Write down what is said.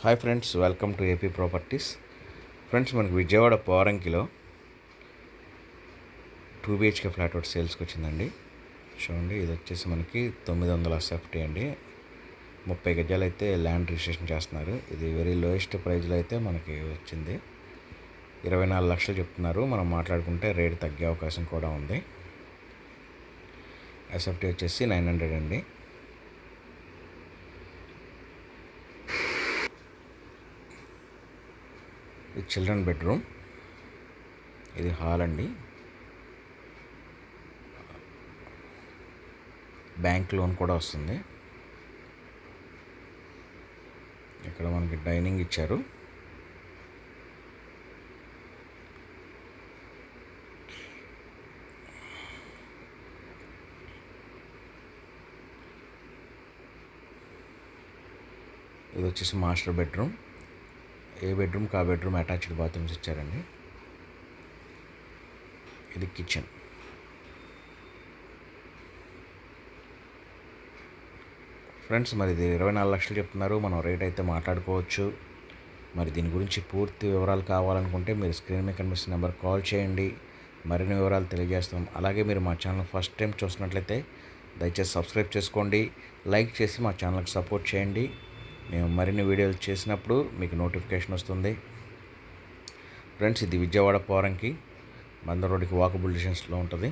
Hi friends welcome to AP properties. Friends మనకి విజయవాడ పోరంకిలో two BHK flat ఒకటి సేల్స్కి వచ్చిందండి. చూడండి ఇది వచ్చేసి మనకి తొమ్మిది వందల సెఫ్టీ అండి. ముప్పై గజాలు అయితే ల్యాండ్ రిజిస్ట్రేషన్ చేస్తున్నారు. ఇది వెరీ లోయెస్ట్ ప్రైజ్లో అయితే మనకి వచ్చింది. ఇరవై నాలుగు లక్షలు చెప్తున్నారు. మనం మాట్లాడుకుంటే రేట్ తగ్గే అవకాశం కూడా ఉంది. ఎస్ఎఫ్టీ వచ్చేసి నైన్ హండ్రెడ్ అండి. ఇది చిల్డ్రన్ బెడ్రూమ్. ఇది హాల్ అండి. బ్యాంక్ లోన్ కూడా వస్తుంది. ఇక్కడ మనకి డైనింగ్ ఇచ్చారు. ఇది వచ్చేసి మాస్టర్ బెడ్రూమ్. ఏ బెడ్రూమ్ ఆ బెడ్రూమ్ అటాచ్డ్ బాత్రూమ్స్ ఇచ్చారండి? ఇది కిచెన్. ఫ్రెండ్స్ మరి ఇది ఇరవై నాలుగు లక్షలు చెప్తున్నారు. మనం రేట్ అయితే మాట్లాడుకోవచ్చు. మరి దీని గురించి పూర్తి వివరాలు కావాలనుకుంటే మీరు స్క్రీన్ మీద కనిపిస్తున్న నెంబర్ కాల్ చేయండి. మరిన్ని వివరాలు తెలియజేస్తాం. అలాగే మీరు మా ఛానల్ ఫస్ట్ టైం చూసినట్లయితే దయచేసి సబ్స్క్రైబ్ చేసుకోండి. లైక్ చేసి మా ఛానల్కి సపోర్ట్ చేయండి. మేము మరిన్ని వీడియోలు చేసినప్పుడు మీకు నోటిఫికేషన్ వస్తుంది. ఫ్రెండ్స్ ఇది విజయవాడ పోరంకి మందరోడికి రోడ్డుకి వాకబుల్ డిస్టెన్స్లో ఉంటుంది.